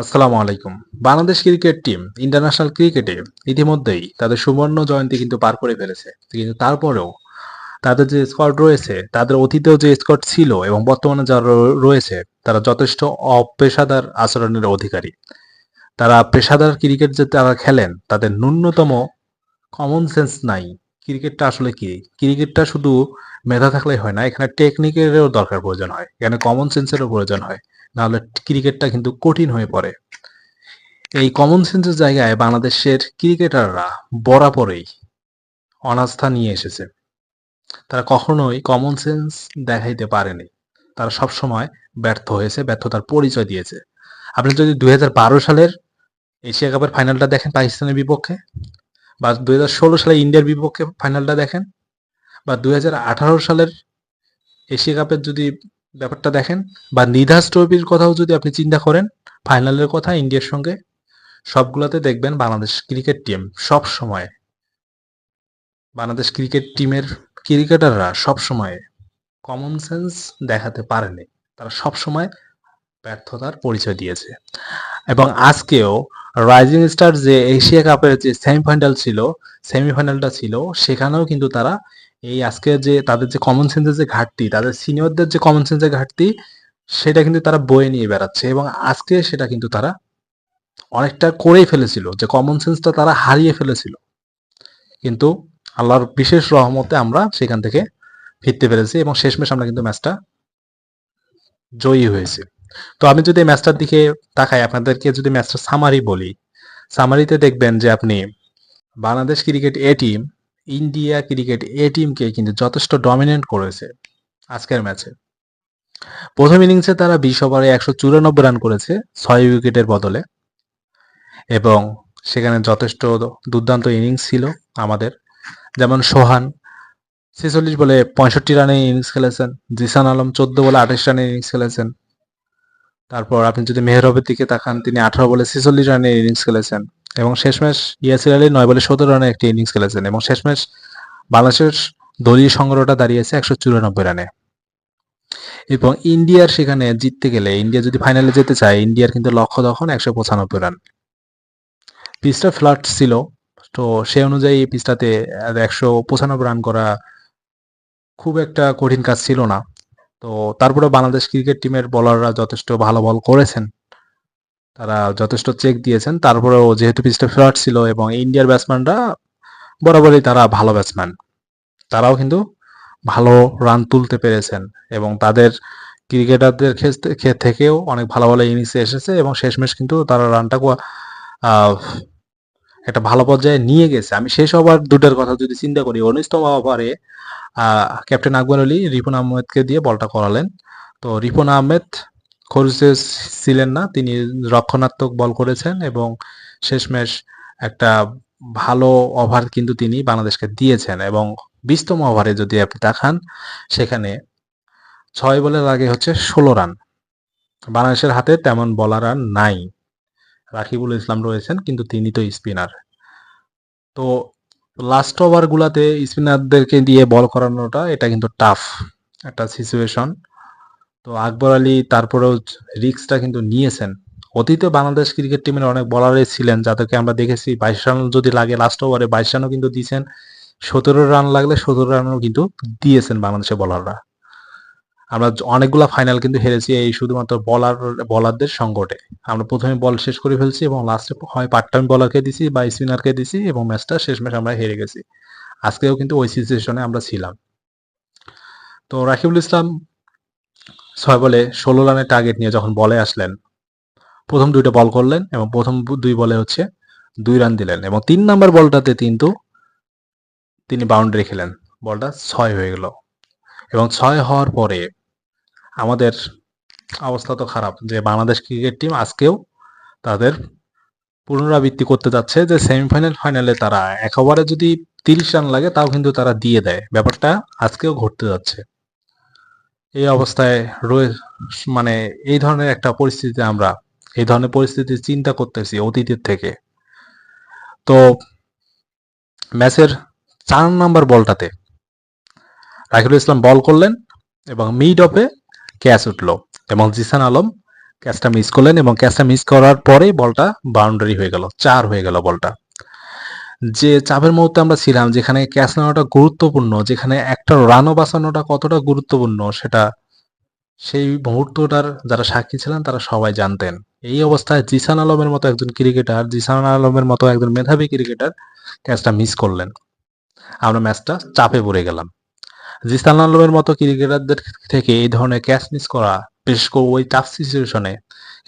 আসসালামু আলাইকুম। Bangladesh cricket team international ক্রিকেটে ইতিমধ্যেই তাদের সুবর্ণ জয়ন্তী কিন্তু পার করে ফেলেছে। কিন্তু তারপরেও তাদের যে স্কোয়াড রয়েছে, তাদের অতীতেও যে স্কোয়াড ছিল এবং বর্তমানে যারা রয়েছে, তারা যথেষ্ট অপেশাদার আচরণের অধিকারী। তারা পেশাদার ক্রিকেট যে তারা খেলেন, তাদের ন্যূনতম কমন সেন্স নাই। ক্রিকেটটা আসলে কি? ক্রিকেটটা শুধু মেধা থাকলেই হয় না, এখানে টেকনিকেরও দরকার প্রয়োজন হয়। এখানে কমন সেন্সেরও প্রয়োজন হয়। নাহলে ক্রিকেটটা কিন্তু কঠিন হয়ে পড়ে। এই কমন সেন্সের জায়গায় বাংলাদেশের ক্রিকেটাররা বরাবরই অনাস্থা নিয়ে এসেছে। তারা কখনোই কমন সেন্স দেখাইতে পারেনি। তারা সবসময় ব্যর্থ হয়েছে, ব্যর্থতার পরিচয় দিয়েছে। আপনি যদি দুই হাজার বারো সালের এশিয়া কাপের ফাইনালটা দেখেন পাকিস্তানের বিপক্ষে, বা দুই হাজার ষোলো সালে ইন্ডিয়ার বিপক্ষে ফাইনালটা দেখেন, বা দুই হাজার আঠারো সালের এশিয়া কাপের যদি ব্যাপারটা দেখেন বা নিধাস ট্রফির কথাও যদি আপনি চিন্তা করেন, ফাইনালের কথা ইন্ডিয়ার সঙ্গে সবগুলোতে দেখবেন বাংলাদেশ ক্রিকেট টিম সব সময়। বাংলাদেশ ক্রিকেট টিমের ক্রিকেটাররা সব সময় কমন সেন্স দেখাতে পারেনি। তারা সব সময় ব্যর্থতার পরিচয় দিয়েছে। এবং আজকেও রাইজিং স্টার যে এশিয়া কাপের যে সেমিফাইনাল ছিল সেমিফাইনালটা ছিল, সেখানেও কিন্তু তারা এই আজকে যে তাদের যে কমন সেন্সের যে ঘাটতি, তাদের সিনিয়রদের যে কমন সেন্সের ঘাটতি, সেটা কিন্তু তারা বয়ে নিয়ে বেড়াচ্ছে এবং আজকে সেটা কিন্তু তারা অনেকটা করেই ফেলেছিল, যে কমন সেন্সটা তারা হারিয়ে ফেলেছিল। কিন্তু আল্লাহর বিশেষ রহমতে আমরা সেখান থেকে ফিরতে পেরেছি এবং শেষমেশ আমরা কিন্তু ম্যাচটা জয়ী হয়েছে। তো আমি যদি ম্যাচটার দিকে তাকাই, আপনাদেরকে যদি ম্যাচটা সামারি বলি সামারিতে দেখবেন যে আপনি Bangladesh cricket A team India cricket A টিমকে কিন্তু যথেষ্ট ডমিনেন্ট করেছে আজকের ম্যাচে। প্রথম ইনিংসে তারা বিশ ওভারে একশো চুরানব্বই রান করেছে, ছয় উইকেটের বদলে। এবং সেখানে যথেষ্ট দুর্দান্ত ইনিংস ছিল আমাদের। যেমন সোহান, ছেচল্লিশ বলে পঁয়ষট্টি রানে ইনিংস খেলেছেন। জিসান আলম চোদ্দ বলে আঠাশ রানে ইনিংস খেলেছেন। তারপর আপনি যদি মেহরবের দিকে তাকান, তিনি আঠারো বলে ছেচল্লিশ রানে ইনিংস খেলেছেন। এবং শেষমেশ ইয়াসির আলী নয় বলে সতেরো রানে একটি ইনিংস খেলেছেন এবং শেষমেশ বাংলাদেশের দলীয় সংগ্রহটা দাঁড়িয়েছে একশো চুরানব্বই রানে। এবং ইন্ডিয়ার সেখানে জিততে গেলে, ইন্ডিয়া যদি ফাইনালে যেতে চায়, ইন্ডিয়ার কিন্তু লক্ষ্য তখন একশো পঁচানব্বই রান। পিচটা ফ্ল্যাট ছিল, তো সে অনুযায়ী এই পিচটাতে একশো পঁচানব্বই রান করা খুব একটা কঠিন কাজ ছিল না। তো তারপরে বাংলাদেশ ক্রিকেট টিমের বোলাররা যথেষ্ট ভালো বল করেছেন। তারা যথেষ্ট চেক দিয়েছেন। তারপরেও যেহেতু পিচটা ফ্ল্যাট ছিল এবং ইন্ডিয়ার ব্যাটসম্যানরা বরাবরই তারা ভালো ব্যাটসম্যান তারাও কিন্তু ভালো রান তুলতে পেরেছেন এবং তাদের ক্রিকেটারদের ক্ষেত্রে- থেকেও অনেক ভালো ভালো ইনিংসে এসেছে এবং শেষমেশ কিন্তু তারা রানটা একটা ভালো পর্যায়ে নিয়ে গেছে। আমি শেষ ওভার দুটার কথা যদি চিন্তা করি, উনিশতম ওভারে ক্যাপ্টেন আকবর আলী, রিপন আহমেদকে দিয়ে বলটা করালেন। তো রিপন আহমেদ খরুসে ছিলেন না, তিনি রক্ষণাত্মক বল করেছেন এবং শেষমেশ একটা ভালো ওভার কিন্তু তিনি বাংলাদেশকে দিয়েছেন এবং বিশতম ওভারে যদি আপনি দেখান, সেখানে ছয় বলের আগে হচ্ছে ষোলো রান। বাংলাদেশের হাতে তেমন বলার আর নাই। রাকিবুল ইসলাম রয়েছেন, কিন্তু তিনি তো স্পিনার। তো লাস্ট ওভারগুলোতে স্পিনারদেরকে দিয়ে বল করানোটা, এটা কিন্তু টাফ একটা সিচুয়েশন তো আকবর আলী তারপরেও রিস্কটা কিন্তু নিয়েছেন। অতীতে বাংলাদেশ ক্রিকেট টিমের অনেক বলারই ছিলেন, যাদেরকে আমরা দেখেছি, বাইশ রান যদি লাগে লাস্ট ওভারে বাইশ রানও কিন্তু দিয়েছেন, সতেরো রান লাগলে সতেরো রানও কিন্তু দিয়েছেন বাংলাদেশের বলাররা আমরা অনেকগুলা ফাইনাল কিন্তু হেরেছি এই শুধুমাত্র বলার বলারদের সংকটে। আমরা প্রথমে বল শেষ করে ফেলছি এবং লাস্টে হয় পার্ট টাইম বলারকে দিছি বা স্পিনারকে দিছি এবং ম্যাচটা শেষমেশ আমরা হেরে গেছি। আজকেও কিন্তু ওই সিচুয়েশনে আমরা ছিলাম। তো রাকিবুল ইসলাম ছয় বলে ষোলো রানের টার্গেট নিয়ে যখন বলে আসলেন, প্রথম দুইটা বল করলেন এবং প্রথম দুই বলে হচ্ছে দুই রান দিলেন এবং তিন নাম্বার বলটাতে কিন্তু তিনি বাউন্ডারি খেলেন। বলটা ছয় হয়ে গেল এবং ছয় হওয়ার পরে আমাদের অবস্থা তো খারাপ যে বাংলাদেশ ক্রিকেট টিম আজকেও তাদের পুনরাবৃত্তি করতে যাচ্ছে যে সেমিফাইনাল ফাইনালে তারা এক ওভারে যদি তিরিশ রান লাগে তাও কিন্তু তারা দিয়ে দেয়। ব্যাপারটা আজকেও ঘটতে যাচ্ছে। এই অবস্থায় রয়ে মানে এই ধরনের একটা পরিস্থিতিতে আমরা, এই ধরনের পরিস্থিতি চিন্তা করতেছি অতীতের থেকে। তো ম্যাচের চার নাম্বার বলটাতে রাকিবুল ইসলাম বল করলেন এবং মিড অফে ক্যাচ উঠল এবং জিসান আলম ক্যাচটা মিস করলেন এবং ক্যাচটা মিস করার পরেই বলটা বাউন্ডারি হয়ে গেল, চার হয়ে গেল বলটা। যে চাপের মুহূর্তে আমরা ছিলাম, যেখানে ক্যাচ নেওয়াটা গুরুত্বপূর্ণ, যেখানে একটা রানও বাঁচানোটা কতটা গুরুত্বপূর্ণ, সেটা সেই মুহূর্তটার যারা সাক্ষী ছিলেন, তারা সবাই জানতেন। এই অবস্থায় জিসান আলমের মতো একজন ক্রিকেটার, জিসান আলমের মতো একজন মেধাবী ক্রিকেটার ক্যাচটা মিস করলেন। আমরা ম্যাচটা চাপে পড়ে গেলাম। জিসান আলমের মতো ক্রিকেটারদের থেকে এই ধরনের ক্যাচ মিস করা, বিশেষ করে ওই টাফ সিচুয়েশনে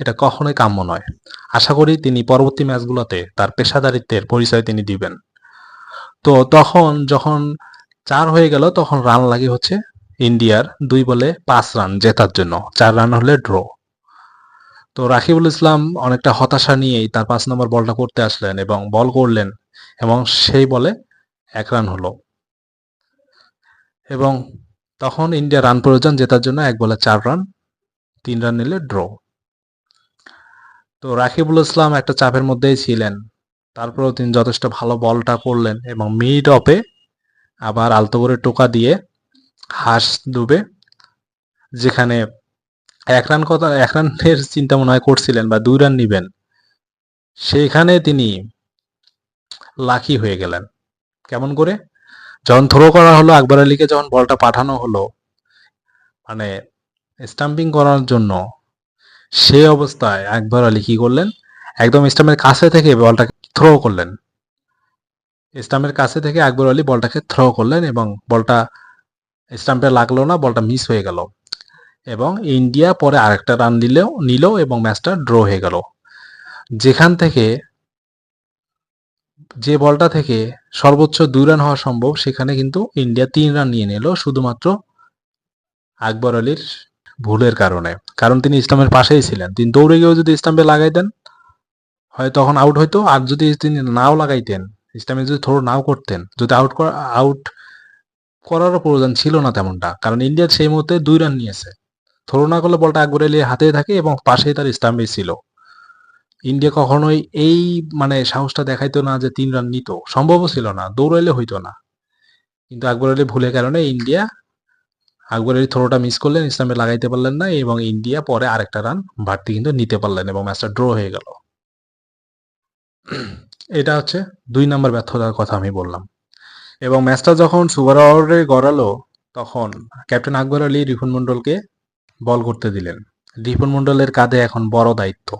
এটা কখনোই কাম্য নয়। আশা করি তিনি পরবর্তী ম্যাচগুলোতে তার পেশাদারিত্বের পরিচয় তিনি দিবেন। তো তখন যখন চার হয়ে গেল, তখন রান লাগে হচ্ছে ইন্ডিয়ার দুই বলে পাঁচ রান জেতার জন্য। চার রান হলে ড্র। তো রাকিবুল ইসলাম অনেকটা হতাশা নিয়েই তার পাঁচ নম্বর বলটা করতে আসলেন এবং বল করলেন এবং সেই বলে এক রান হলো। এবং তখন ইন্ডিয়া রান প্রয়োজন জেতার জন্য এক বলে চার রান, তিন রান নিলে ড্র। তো রাকিবুল ইসলাম একটা চাপের মধ্যেই ছিলেন। তারপরেও তিনি যথেষ্ট ভালো বলটা করলেন এবং মিড অফে আবার আলতো করে টোকা দিয়ে হাঁস ডুবে যেখানে এক রান কথা, এক রানের চিন্তা মনে হয় করছিলেন বা দুই রান নিবেন সেইখানে তিনি লাকি হয়ে গেলেন। কেমন করে? যখন থ্রো করা হলো, আকবর আলীকে যখন বলটা পাঠানো হলো মানে স্টাম্পিং করার জন্য সেই অবস্থায় আকবর আলী কি করলেন? একদম স্টাম্পের কাছে থেকে বলটাকে থ্রো করলেন। স্টাম্পের কাছে থেকে আকবর আলী বলটাকে থ্রো করলেন এবং বলটা স্টাম্পে লাগল না, বলটা মিস হয়ে গেল। এবং ইন্ডিয়া পরে আরেকটা রান দিলেও, নিল এবং ম্যাচটা ড্র হয়ে গেল। যেখান থেকে যে বলটা থেকে সর্বোচ্চ দুই রান হওয়া সম্ভব, সেখানে কিন্তু ইন্ডিয়া তিন রান নিয়ে নিল, শুধুমাত্র আকবর আলীর ভুলের কারণে। কারণ তিনি ইসলামের পাশেই ছিলেন। তিনি দৌড়ে গিয়েও যদি ইসলামে লাগাই দেন, হয় তখন আউট হইতো। আর যদি তিনি নাও লাগাইতেন, ইসলামে যদি থ্রো নাও করতেন, যদি আউট আউট করারও প্রয়োজন ছিল না তেমনটা। কারণ ইন্ডিয়া সেই মুহূর্তে দুই রান নিয়েছে। থ্রো না করলে বলটা আকবর আলীর হাতে থাকে এবং পাশেই তার স্টাম্পে ছিল। ইন্ডিয়া কখনোই এই মানে সাহসটা দেখাইতো না যে তিন রান নিত। সম্ভবও ছিল না। দৌড়াইলে হইতো না। কিন্তু আকবর আলী ভুলের কারণে ইন্ডিয়া আকবর আলী থ্রোটা মিস করলেন, ইসলামে লাগাইতে পারলেন না এবং ইন্ডিয়া পরে আরেকটা রান বাড়তি কিন্তু নিতে পারলেন এবং ম্যাচটা ড্র হয়ে গেল। এটা হচ্ছে দুই নাম্বার ব্যর্থতার কথা আমি বললাম। এবং ম্যাচটা যখন সুপার ওভারে গড়ালো, তখন ক্যাপ্টেন আকবর আলী, রিপুন মন্ডলকে বল করতে দিলেন। রিপুন মন্ডলের কাঁধে এখন বড় দায়িত্ব।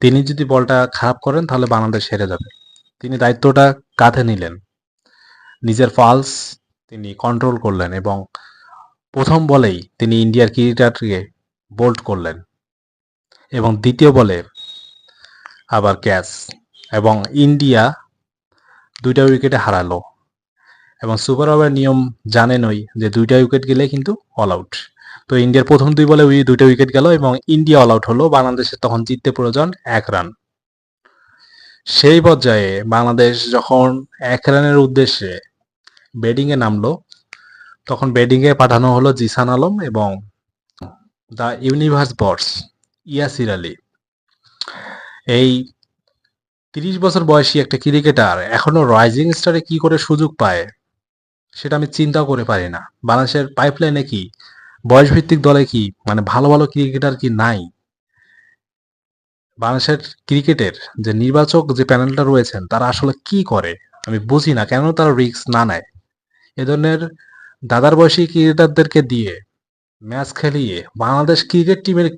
তিনি যদি বলটা খারাপ করেন, তাহলে বাংলাদেশ হেরে যাবে। তিনি দায়িত্বটা কাঁধে নিলেন। নিজের ফালস তিনি কন্ট্রোল করলেন এবং প্রথম বলেই তিনি ইন্ডিয়ার ক্রিকেটারকে বোল্ড করলেন এবং দ্বিতীয় বলে আবার ক্যাচ এবং ইন্ডিয়া দুইটা উইকেটে হারালো এবং সুপার ওভার নিয়ম জানেনই যে দুইটা উইকেট গেলে কিন্তু অল আউট তো ইন্ডিয়ার প্রথম দুই বলে দুইটা উইকেট গেল এবং ইন্ডিয়া অল আউট হলো। বাংলাদেশের তখন জিততে প্রয়োজন এক রান সেই পর্যায়ে বাংলাদেশ যখন এক রানের উদ্দেশ্যে ব্যাটিংয়ে নামলো তখন ব্যাটিংয়ে পাঠানো হলো জিসান আলম এবং the universe boss, Yasir Ali. এই তিরিশ বছর বয়সী একটা ক্রিকেটার এখনও রাইজিং স্টারে কি করে সুযোগ পায়, সেটা আমি চিন্তা করে পারি না। বাংলাদেশের পাইপলাইনে কি, বয়সভিত্তিক দলে কি মানে ভালো ভালো ক্রিকেটার কি নাই? বাংলাদেশের ক্রিকেটের যে নির্বাচক যে প্যানেলটা রয়েছেন, তারা আসলে কি করে? আমি বুঝি না কেন তারা রিস্ক না নেয়। এ ধরনের দাদার বয়সী ক্রিকেটারদেরকে দিয়ে ম্যাচ খেলিয়ে বাংলাদেশ ক্রিকেট টিমের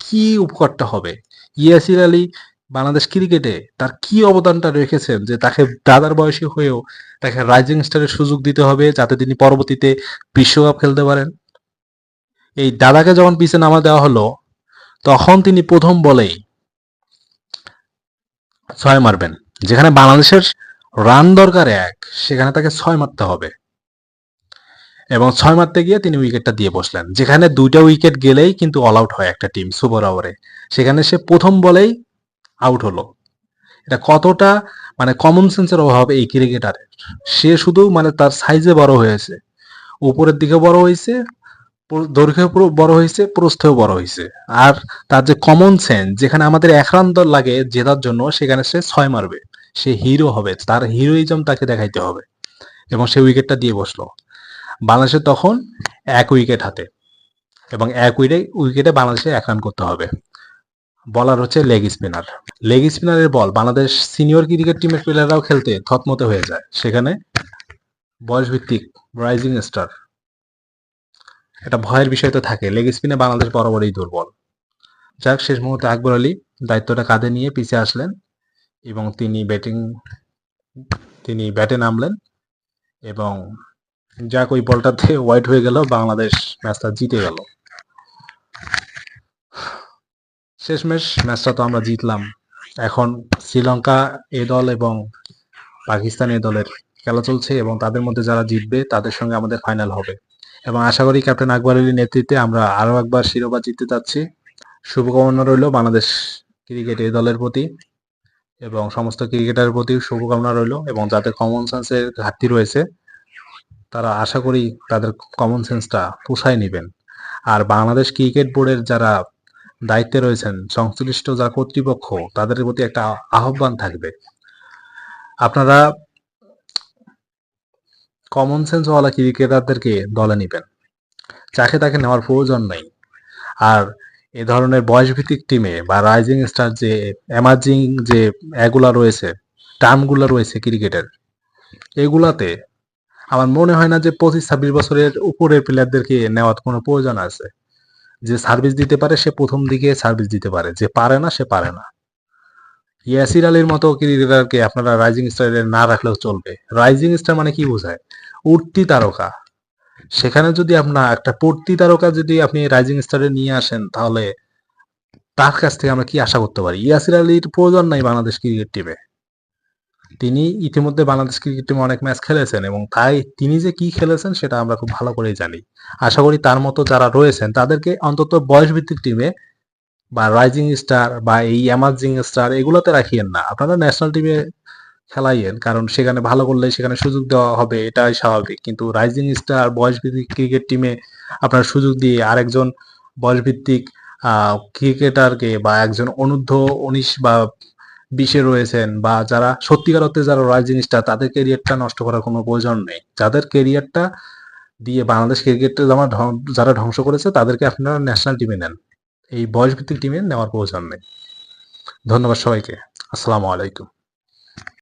কি উপকারটা হবে? ইয়াসির আলী বাংলাদেশ ক্রিকেটে তার কি অবদানটা রেখেছেন যে তাকে দাদার বয়সী হয়েও তাকে রাইজিং স্টারের সুযোগ দিতে হবে যাতে তিনি পরবর্তীতে বিশ্বকাপ খেলতে পারেন? এই দাদাকে যখন পিছে নামা দেওয়া হলো, তখন তিনি প্রথম বলেই ছয় মারবেন। যেখানে বাংলাদেশের রান দরকার এক, সেখানে তাকে ছয় মারতে হবে। এবং ছয় মারতে গিয়ে তিনি উইকেটটা দিয়ে বসলেন। যেখানে দুইটা উইকেট গেলেই কিন্তু অল আউট হয় একটা টিম সুপার ওভারে সেখানে সে প্রথম বলেই আউট হলো। এটা কতটা মানে কমন সেন্সের অভাব এই ক্রিকেটারের সে শুধু মানে তার সাইজে বড় হয়েছে। উপরের দিকে বড় হয়েছে দৈর্ঘ্যে বড় হয়েছে, প্রস্থেও বড় হয়েছে। আর তার যে কমন সেন্স যেখানে আমাদের এক রান লাগে জেতার জন্য, সেখানে সে ছয় মারবে। সে হিরো হবে, তার হিরোইজম তাকে দেখাইতে হবে। এবং সে উইকেটটা দিয়ে বসল। বাংলাদেশের তখন এক উইকেট হাতে এবং এক উইকেটে উইকেটে বাংলাদেশে এক রান করতে হবে। বলার হচ্ছে লেগ স্পিনার লেগ স্পিনারের বল বাংলাদেশ সিনিয়র ক্রিকেট টিমের প্লেয়াররাও খেলতে থতমতে হয়ে যায়। সেখানে বয়স ভিত্তিক রাইজিং স্টার একটা ভয়ের বিষয় তো থাকে। লেগ স্পিনে বাংলাদেশ বরাবরই দুর্বল। যাক, শেষ মুহূর্তে আকবর আলী দায়িত্বটা কাঁধে নিয়ে পিছিয়ে আসলেন এবং তিনি ব্যাটিং তিনি ব্যাটে নামলেন এবং যাক, ওই বলটাতে হোয়াইট হয়ে গেল, বাংলাদেশ ম্যাচটা জিতে গেল। শেষমেশ ম্যাচটা তো আমরা জিতলাম। এখন শ্রীলঙ্কা এ দল এবং পাকিস্তান এ দলের খেলা চলছে এবং তাদের মধ্যে যারা জিতবে, তাদের সঙ্গে আমাদের ফাইনাল হবে। এবং আশা করি ক্যাপ্টেন আকবর আলীর নেতৃত্বে আমরা আরও একবার শিরোপা জিততে চাচ্ছি। শুভকামনা রইল বাংলাদেশ ক্রিকেট এ দলের প্রতি এবং সমস্ত ক্রিকেটারের প্রতি শুভকামনা রইল এবং যাদের কমন সেন্সের ঘাটতি রয়েছে তারা আশা করি তাদের কমন সেন্সটা পুষায় নেবেন। আর বাংলাদেশ ক্রিকেট বোর্ডের যারা দায়িত্বে রয়েছেন, সংশ্লিষ্ট যারা কর্তৃপক্ষ, তাদের প্রতি একটা আহ্বান থাকবে। আপনারা কমন সেন্সওয়ালা ক্রিকেটারদেরকে দলে নেবেন। যাকে তাকে নেওয়ার প্রয়োজন নেই। আর এ ধরনের বয়সভিত্তিক টিমে বা রাইজিং স্টার যে এমার্জিং যে এগুলা রয়েছে টার্মগুলো রয়েছে ক্রিকেটের, এগুলাতে আমার মনে হয় না যে পঁচিশ ছাব্বিশ বছরের উপরের প্লেয়ারদেরকে নেওয়ার কোনো প্রয়োজন আছে। যে সার্ভিস দিতে পারে, সে প্রথম দিকে সার্ভিস দিতে পারে। যে পারে না, সে পারে না। ইয়াসির আলীর মতো ক্রিকেটারকে আপনারা রাইজিং স্টারে না রাখলেও চলবে। রাইজিং স্টার মানে কি বোঝায়? উঠতি তারকা। সেখানে যদি আপনার একটা পড়তি তারকা যদি আপনি রাইজিং স্টারে নিয়ে আসেন, তাহলে তার কাছ থেকে আমরা কি আশা করতে পারি? ইয়াসির আলীর প্রয়োজন নাই বাংলাদেশ ক্রিকেট টিমে তিনি ইতিমধ্যে বাংলাদেশ ক্রিকেট টিমে অনেক ম্যাচ খেলেছেন এবং তাই তিনি যে কি খেলেছেন সেটা আমরা খুব ভালো করেই জানি। আশা করি তার মতো যারা রয়েছেন, তাদেরকে অন্তত বয়স ভিত্তিক টিমে বা রাইজিং স্টার বা এই এমার্জিং স্টার এগুলোতে রাখিয়েন না। আপনারা ন্যাশনাল টিমে খেলাইয়েন, কারণ সেখানে ভালো করলে সেখানে সুযোগ দেওয়া হবে, এটাই স্বাভাবিক। কিন্তু রাইজিং স্টার বয়স ভিত্তিক ক্রিকেট টিমে আপনার সুযোগ দিয়ে আরেকজন বয়স ভিত্তিক ক্রিকেটারকে বা একজন অনূর্ধ্ব উনিশ বা বিশে রয়েছেন বা যারা সত্যিকার অর্থে যারা রয়েল জিনিসটা, তাদের কেরিয়ারটা নষ্ট করার কোনো প্রয়োজন নেই। যাদের কেরিয়ারটা দিয়ে বাংলাদেশ ক্রিকেটে ধ্বং- যারা ধ্বংস করেছে, তাদেরকে আপনারা ন্যাশনাল টিমে নেন। এই বয়স ভিত্তিক টিমে নেওয়ার প্রয়োজন নেই। ধন্যবাদ সবাইকে। আসসালামু আলাইকুম।